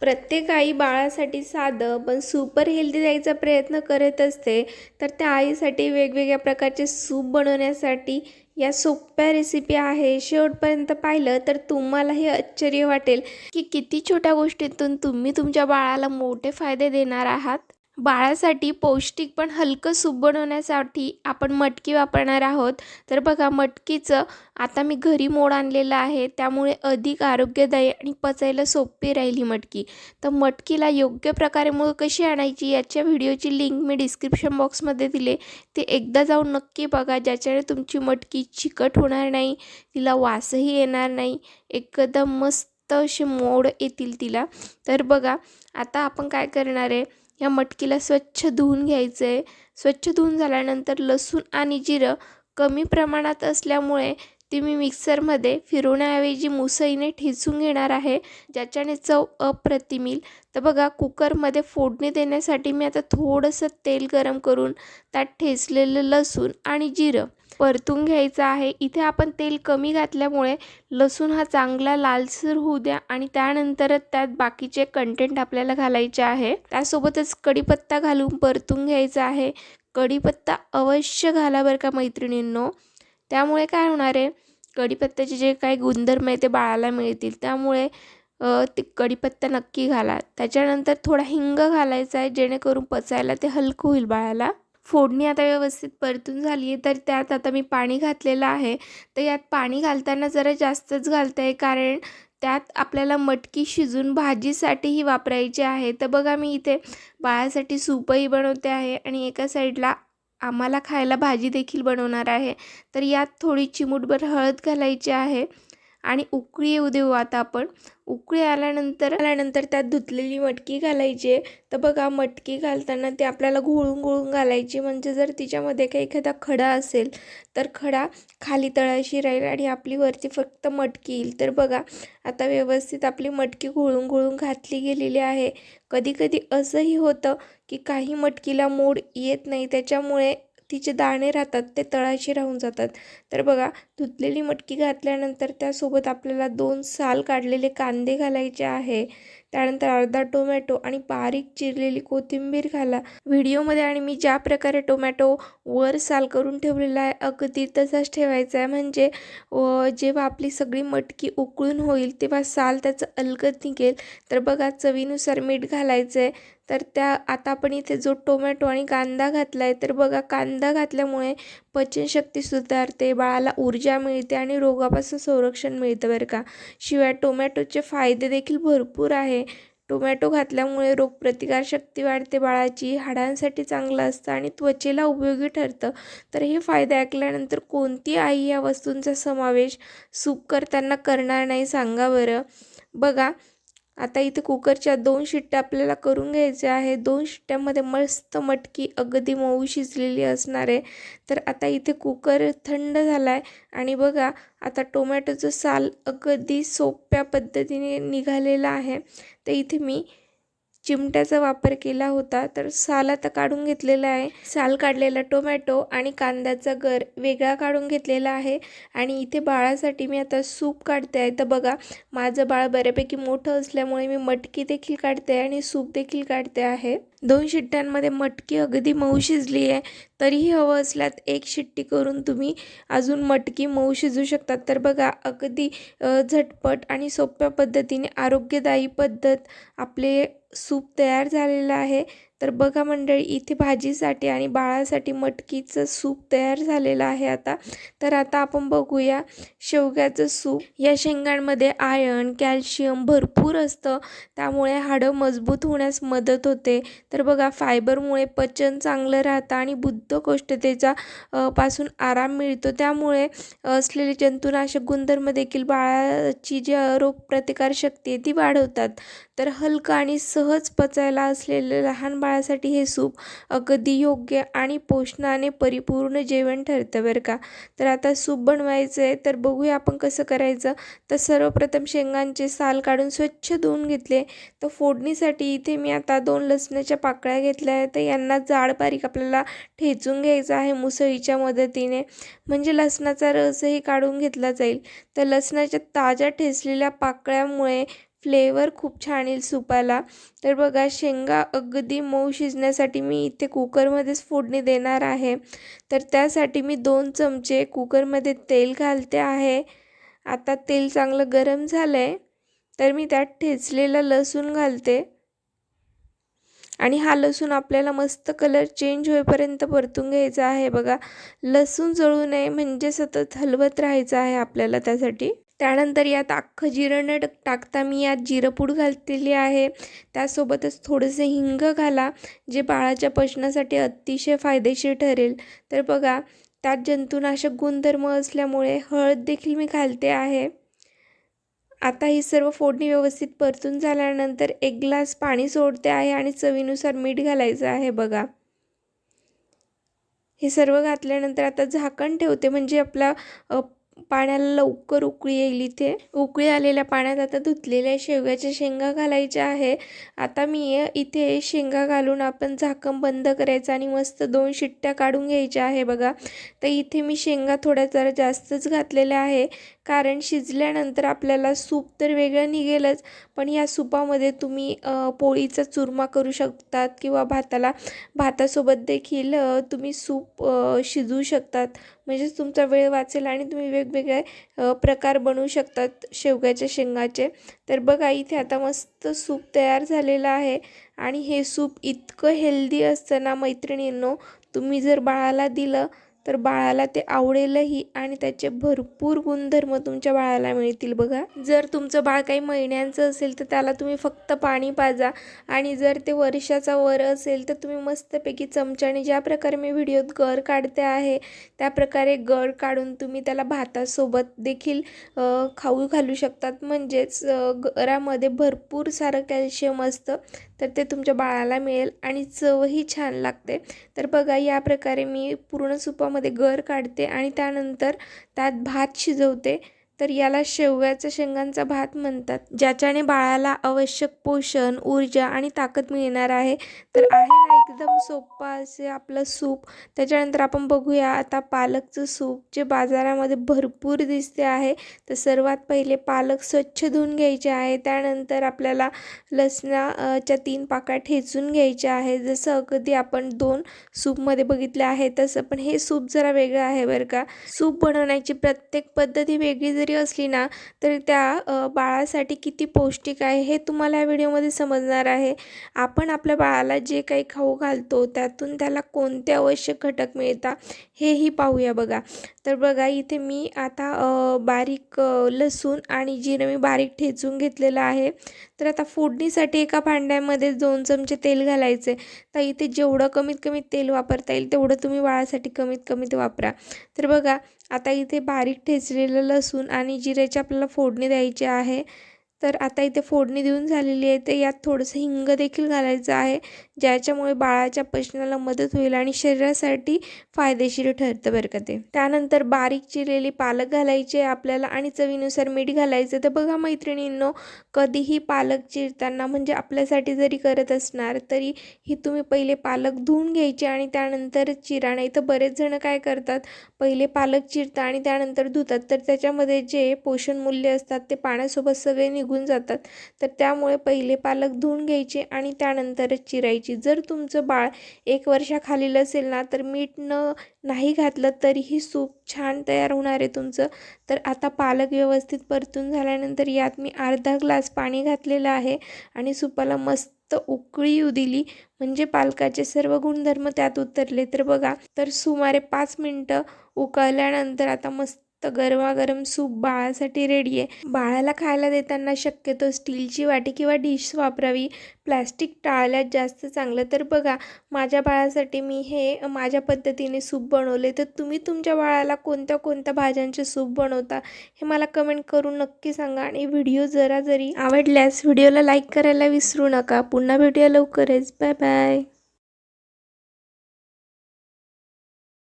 प्रत्येक आई बाळासाठी साधं पण सुपर हेल्दी द्यायचा प्रयत्न करत असते तर त्या आईसाठी वेगवेगळ्या प्रकारचे सूप बनवण्यासाठी या सोप्या रेसिपी आहे. शेवटपर्यंत पाहिलं तर तुम्हालाही आश्चर्य वाटेल की किती छोट्या गोष्टीतून तुम्ही तुमच्या बाळाला मोठे फायदे देणार आहात. बाळासाठी पौष्टिक पण हलकं सूप बनवण्यासाठी आपण मटकी वापरणार आहोत. तर बघा मटकीचं आता मी घरी मोड आणलेलं आहे. त्यामुळे अधिक आरोग्यदायी आणि पचायला सोपी राहील ही मटकी. तर मटकीला योग्य प्रकारे मूळ कशी आणायची याच्या व्हिडिओची लिंक मी डिस्क्रिप्शन बॉक्समध्ये दिले. ते एकदा जाऊन नक्की बघा ज्याच्याने तुमची मटकी चिकट होणार नाही तिला वासही येणार नाही एकदम मस्त असे मोड येतील तिला. तर बघा आता आपण काय करणार आहे? या मटकीला स्वच्छ धुवून घ्यायचं आहे स्वच्छ धुवून झाल्यानंतर लसूण आणि जिरं कमी प्रमाणात असल्यामुळे ती मी मिक्सरमध्ये फिरवण्याऐवजी मुसईने ठेचून घेणार आहे ज्याच्याने चव अप्रतिम येईल तर बघा कुकरमध्ये फोडणी देण्यासाठी मी आता थोडंसं तेल गरम करून त्यात ठेचलेलं लसूण आणि जिरं परतून घ्यायचं आहे. इथे आपण तेल कमी घातल्यामुळे लसूण हा चांगला लालसर होऊ द्या आणि त्यानंतरच त्यात बाकीचे कंटेंट आपल्याला घालायचे आहे. त्यासोबतच कढीपत्ता घालून परतून घ्यायचा आहे. कढीपत्ता अवश्य घाला बरं का मैत्रिणींनो. त्यामुळे काय होणार आहे? कढीपत्त्याचे जे काही गुणधर्म आहे ते बाळाला मिळतील. त्यामुळे ते कढीपत्ता नक्की घाला. त्याच्यानंतर थोडा हिंग घालायचा आहे जेणेकरून पचायला ते हलकं होईल बाळाला. फोडणी आता व्यवस्थित परतून झाली आहे तर त्यात आता मी पाणी घातलेलं आहे. तर यात पाणी घालताना जरा जास्तच घालतं आहे कारण त्यात आपल्याला मटकी शिजून भाजीसाठीही वापरायची आहे. तर बघा मी इथे बाळासाठी सूपही बनवते आहे आणि एका साईडला आम्हाला खायला भाजी देखील बनवणार आहे. तर यात थोडी चिमूटभर हळद घालायची आहे. आणि उकळी येऊ देऊ. आता आपण उकळी आल्यानंतर आल्यानंतर त्यात धुतलेली मटकी घालायची आहे. तर बघा मटकी घालताना ते आपल्याला घोळून घोळून घालायची. म्हणजे जर तिच्यामध्ये काही एखादा खडा असेल तर खडा खाली तळाशी राहील आणि आपली वरती फक्त मटकी येईल. तर बघा आता व्यवस्थित आपली मटकी घोळून घोळून घातली गेलेली आहे. कधीकधी असंही होतं की काही मटकीला मोड येत नाही. त्याच्यामुळे तिचे दाणे राहतात ते तळाशी राहून जातात. तर बघा धुतलेली मटकी घातल्यानंतर त्यासोबत आपल्याला दोन साल काढलेले कांदे घालायचे आहे. त्यानंतर अर्धा टोमॅटो आणि बारीक चिरलेली कोथिंबीर घाला. व्हिडिओमध्ये आणि मी ज्या प्रकारे टोमॅटो वर साल करून ठेवलेला आहे अगदी तसाच ठेवायचा आहे. म्हणजे जेव्हा आपली सगळी मटकी उकळून होईल तेव्हा साल त्याचं अलगद निघेल. तर बघा चवीनुसार मीठ घालायचं आहे तर त्या आता आपण इथे जो टोमॅटो आणि कांदा घातला आहे तर बघा कांदा घातल्यामुळे पचनशक्ती सुधारते बाळाला ऊर्जा मिळते आणि रोगापासून संरक्षण मिळतं बरं का. शिवाय टोमॅटोचे फायदे देखील भरपूर आहे. टोमॅटो घातल्यामुळे रोगप्रतिकारशक्ती वाढते बाळाची हाडांसाठी चांगलं असतं आणि त्वचेला उपयोगी ठरतं. तर हे फायदे ऐकल्यानंतर कोणती आई या वस्तूंचा समावेश सूप करताना करणार नाही सांगा बरं. बघा आता इथे कुकरच्या दोन शिट्ट्या आपल्याला करून घ्यायच्या आहे. दोन शिट्ट्यामध्ये मस्त मटकी अगदी मऊ शिजलेली असणार आहे. तर आता इथे कुकर थंड झाला आहे आणि बघा आता टोमॅटोचं साल अगदी सोप्या पद्धतीने निघालेलं आहे. तर इथे मी चिमट्याचा वापर केला होता तर साल आता काढून घेतलेला आहे. साल काढलेला टोमॅटो आणि कांद्याचा गर वेगळा काढून घेतलेला आहे. आणि इथे बाळासाठी मी आता सूप काढते आहे. तर बघा माझं बाळ बऱ्यापैकी मोठं असल्यामुळे मी मटकी देखील काढते आहे आणि सूप देखील काढते आहे. दोन शिट्ट्यांमध्ये मटकी अगदी मऊ शिजली आहे तरीही हवं असल्यात एक शिट्टी करून तुम्ही अजून मटकी मऊ शिजू शकतात तर बघा अगदी झटपट आणि सोप्या पद्धतीने आरोग्यदायी पद्धत आपले सूप तयार झालेलं आहे. तर बघा मंडळी इथे भाजीसाठी आणि बाळासाठी मटकीचं सूप तयार झालेलं आहे आता. तर आता आपण बघूया शेवग्याचं सूप. या शेंगांमध्ये आयर्न कॅल्शियम भरपूर असतं. त्यामुळे हाडं मजबूत होण्यास मदत होते. तर बघा फायबरमुळे पचन चांगलं राहतं आणि बुद्धकोष्ठतेचा पासून आराम मिळतो. त्यामुळे असलेले जंतुनाशक गुणधर्म देखील बाळाची जी रोगप्रतिकारशक्ती आहे ती वाढवतात. तर हलकं आणि सहज पचायला असलेलं लहान बाळ बाळासाठी हे सूप अगदी योग्य आणि पोषणाने परिपूर्ण जेवण ठरतं बरं का. तर आता सूप बनवायचं आहे तर बघूया आपण कसं करायचं. तर सर्वप्रथम शेंगांचे साल काढून स्वच्छ धुवून घेतले. तर फोडणीसाठी इथे मी आता दोन लसणाच्या पाकळ्या घेतल्या आहेत. तर यांना जाड बारीक आपल्याला ठेचून घ्यायचं आहे मुसळीच्या मदतीने. म्हणजे लसणाचा रसही काढून घेतला जाईल. तर लसणाच्या ताज्या ठेचलेल्या पाकळ्यामुळे फ्लेवर खूप छान येईल सुपाला. तर बघा शेंगा अगदी मऊ शिजण्यासाठी मी इथे कुकरमध्येच फोडणी देणार आहे. तर त्यासाठी मी दोन चमचे कुकरमध्ये तेल घालते आहे. आता तेल चांगलं गरम झालं आहे तर मी त्यात ठेचलेला लसूण घालते. आणि हा लसूण आपल्याला मस्त कलर चेंज होईपर्यंत परतून घ्यायचा आहे बघा. लसूण जळू नये म्हणजे सतत हलवत राहायचं आहे आपल्याला त्यासाठी. त्यानंतर यात अख्खं जिरं न टाकता मी यात जिरंपूड घातलेली आहे. त्यासोबतच थोडंसं हिंग घाला जे बाळाच्या पचनासाठी अतिशय फायदेशीर ठरेल. तर बघा त्यात जंतुनाशक गुणधर्म असल्यामुळे हळद देखील मी घालते आहे. आता ही सर्व फोडणी व्यवस्थित परतून झाल्यानंतर एक ग्लास पाणी सोडते आहे आणि चवीनुसार मीठ घालायचं आहे बघा. हे सर्व घातल्यानंतर आता झाकण ठेवते म्हणजे आपला पाण्याला लवकर उकळी येईल इथे. उकळी आलेल्या पाण्यात आता धुतलेल्या शेवग्याच्या शेंगा घालायच्या आहे. आता मी इथे शेंगा घालून आपण झाकण बंद करायचं आणि मस्त दोन शिट्ट्या काढून घ्यायच्या आहे बघा. तर इथे मी शेंगा थोड्या जरा जास्तच घातलेल्या आहे. कारण शिजल्यानंतर आपल्याला सूप तर वेगळं निघेलच पण या सुपामध्ये तुम्ही पोळीचा चुरमा करू शकतात किंवा भाताला भातासोबत देखील तुम्ही सूप शिजवू शकतात. म्हणजेच तुमचा वेळ वाचेल आणि तुम्ही वेगवेगळे प्रकार बनवू शकतात शेवग्याच्या शेंगाचे. तर बघा इथे आता मस्त सूप तयार झालेलं आहे आणि हे सूप इतकं हेल्दी असतं ना मैत्रिणींनो तुम्ही जर बाळाला दिलं तर बाळाला ते आवडेलही आणि त्याचे भरपूर गुणधर्म तुमच्या बाळाला मिळतील बघा. जर तुमचं बाळ काही महिन्यांचं असेल तर त्याला तुम्ही फक्त पाणी पाजा आणि जर ते वर्षाचा वर असेल तर तुम्ही मस्तपैकी चमच्याने ज्या प्रकारे मी व्हिडिओत गर काढते आहे त्या प्रकारे गर काढून तुम्ही त्याला भातासोबत देखील खाऊ घालू शकतात. म्हणजेच गरामध्ये भरपूर सारं कॅल्शियम असतं. तर ते तुमच्या बाळाला मिळेल आणि चवही छान लागते. तर बघा या प्रकारे मी पूर्ण सुपामध्ये गर काढते आणि त्यानंतर त्यात भात शिजवते. तर याला शेवग्याच्या शेंगांचा भात म्हणतात. ज्याच्याने बाळाला आवश्यक पोषण ऊर्जा आणि ताकद मिळणार आहे. तर आहे ना एकदम सोपा असे आपलं सूप. त्याच्यानंतर आपण बघूया आता पालकचं सूप जे बाजारामध्ये भरपूर दिसते आहे. तर सर्वात पहिले पालक स्वच्छ धुवून घ्यायचे आहे. त्यानंतर आपल्याला लसणाच्या तीन पाकळ्या ठेचून घ्यायच्या आहे. जसं अगदी आपण दोन सूपमध्ये बघितले आहे तसं पण हे सूप जरा वेगळं आहे बरं का. सूप बनवण्याची प्रत्येक पद्धती वेगळी जरी असली ना तर त्या बाळासाठी किती पौष्टिक आहे हे तुम्हाला या व्हिडिओमध्ये समजणार आहे. आपण आपल्या बाळाला जे काही खाऊ घालतो त्यातून त्याला कोणते आवश्यक घटक मिळतात हेही पाहूया बघा. तर बघा इथे मी आता बारीक लसूण आणि जिरं मी बारीक ठेचून घेतलेलं आहे. तर आता फोडणीसाठी एका भांड्यामध्ये दोन चमचे तेल घालायचे. तर इथे जेवढं कमीत कमी तेल वापरता येईल तेवढं तुम्ही बाळासाठी कमीत कमीत वापरा. तर बघा आता इथे बारीक ठेचलेलं लसूण आणि जिऱ्याची आपल्याला फोडणी द्यायची आहे. तर आता इथे फोडणी देऊन झालेली आहे. तर यात थोडंसं हिंग देखील घालायचं आहे. ज्याच्यामुळे बाळाच्या पचनाला मदत होईल आणि शरीरासाठी फायदेशीर ठरतं बरं का ते. त्यानंतर बारीक चिरलेली पालक घालायचे आपल्याला आणि चवीनुसार मीठ घालायचं तर बघा मैत्रिणींनो कधीही पालक चिरताना म्हणजे आपल्यासाठी जरी करत असणार तरी ही तुम्ही पहिले पालक धुवून घ्यायचे आणि त्यानंतर चिरा. नाही तर बरेच जण काय करतात पहिले पालक चिरतात आणि त्यानंतर धुतात. तर त्याच्यामध्ये जे पोषण मूल्य असतात ते पाण्यासोबत सगळे निघून जातात. तर त्यामुळे पहिले पालक धुवून घ्यायचे आणि त्यानंतरच चिरायचे. जर तुमचं बाळ एक वर्षाखालील असेल ना तर मीठ न नाही घातलं तरीही सूप छान तयार होणार आहे तुमचं. तर आता पालक व्यवस्थित परतून झाल्यानंतर यात मी अर्धा ग्लास पाणी घातलेलं आहे आणि सुपाला मस्त उकळी येऊ दिली. म्हणजे पालकाचे सर्व गुणधर्म त्यात उतरले. तर बघा तर सुमारे पाच मिनटं उकळल्यानंतर आता मस्त तर गरमागरम सूप बाळासाठी रेडी आहे. बाळाला खायला देताना शक्यतो स्टीलची वाटी किंवा डिश वापरावी. प्लॅस्टिक टाळल्यात जास्त चांगलं. तर बघा माझ्या बाळासाठी मी हे माझ्या पद्धतीने सूप बनवले तर तुम्ही तुमच्या बाळाला कोणत्या कोणत्या भाज्यांचे सूप बनवता हे मला कमेंट करून नक्की सांगा. आणि व्हिडिओ जरा जरी आवडल्यास व्हिडिओला लाईक करायला विसरू नका. पुन्हा भेटूया लवकरच. Bye bye